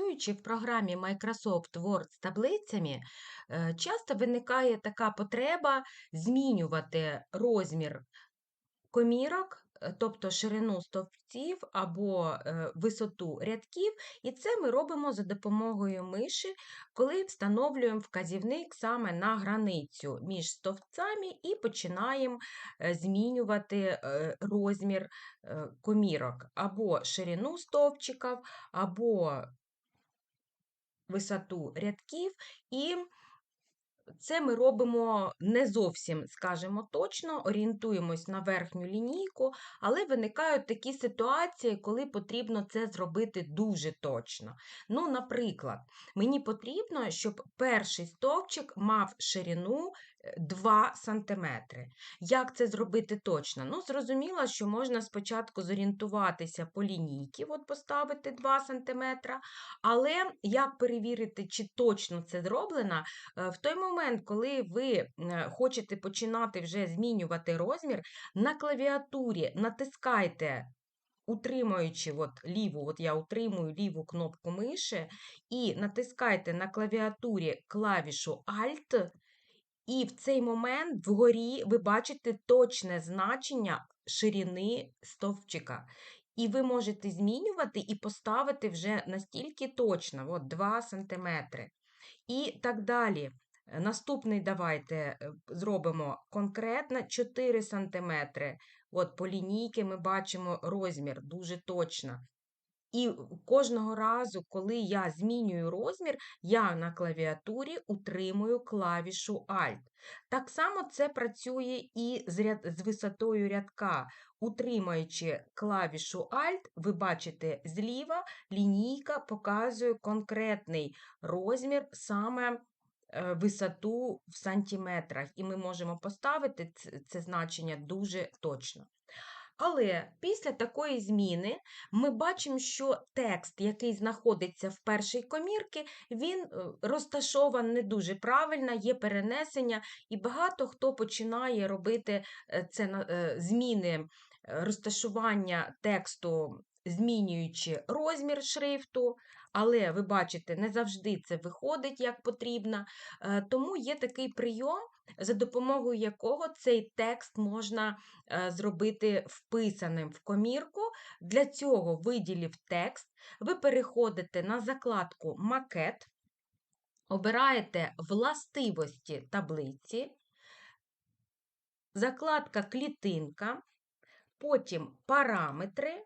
Працюючи в програмі Microsoft Word з таблицями, е, часто виникає така потреба змінювати розмір комірок, е, тобто ширину стовпців або е, висоту рядків, і це ми робимо за допомогою миші, коли встановлюємо вказівник саме на границю між стовпцями і починаємо змінювати розмір комірок. Або ширину стовпчиків, або висоту рядків, і це ми робимо не зовсім, скажімо, точно, орієнтуємось на верхню лінійку, але виникають такі ситуації, коли потрібно це зробити дуже точно. Ну, наприклад, мені потрібно, щоб перший стовпчик мав ширину 2 см. Як це зробити точно? Ну, зрозуміло, що можна спочатку зорієнтуватися по лінійці, от поставити 2 см, але як перевірити, чи точно це зроблено, е, в той момент, коли ви е, хочете починати вже змінювати розмір, на клавіатурі натискайте. Утримуючи от ліву, от я утримую ліву кнопку миші, і натискайте на клавіатурі клавішу Alt, і в цей момент вгорі ви бачите точне значення ширини стовпчика. І ви можете змінювати і поставити вже настільки точно, от 2 см. І так далі. Наступний давайте е, зробимо конкретно 4 см. От по лінійки ми бачимо розмір дуже точно. І кожного разу, коли я змінюю розмір, я на клавіатурі утримую клавішу Alt. Так само це працює і з, ряд... з висотою рядка. Утримуючи клавішу Alt, ви бачите зліва лінійка показує конкретний розмір саме е, висоту в сантиметрах, і ми можемо поставити це значення дуже точно. Але після такої зміни ми бачимо, що текст, який знаходиться в першій комірці, він е, розташований не дуже правильно, є перенесення, і багато хто починає робити е, це е, зміни розташування тексту. Змінюючи розмір шрифту, але ви бачите, не завжди це виходить як потрібно. Тому є такий прийом, за допомогою якого цей текст можна е, зробити вписаним в комірку. Для цього, виділив текст, ви переходите на закладку Макет, обираєте властивості таблиці, закладка клітинка, потім параметри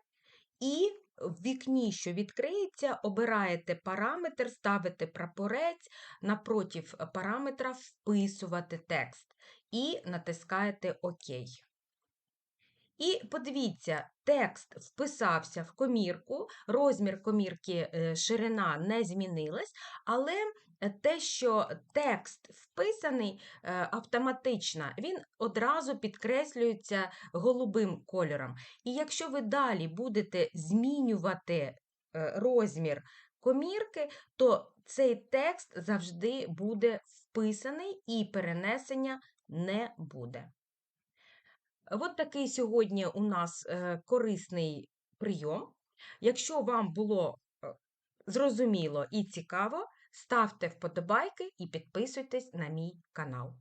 і в вікні, що відкриється, обираєте параметр, ставите прапорець, напротив параметра вписувати текст і натискаєте ОК. І подивіться, текст вписався в комірку, розмір комірки е, ширина не змінилась, але те, що текст вписаний е, автоматично, він одразу підкреслюється голубим кольором. І якщо ви далі будете змінювати е, розмір комірки, то цей текст завжди буде вписаний і перенесення не буде. От такий сьогодні у нас е, корисний прийом. Якщо вам було зрозуміло і цікаво, ставте вподобайки і підписуйтесь на мій канал.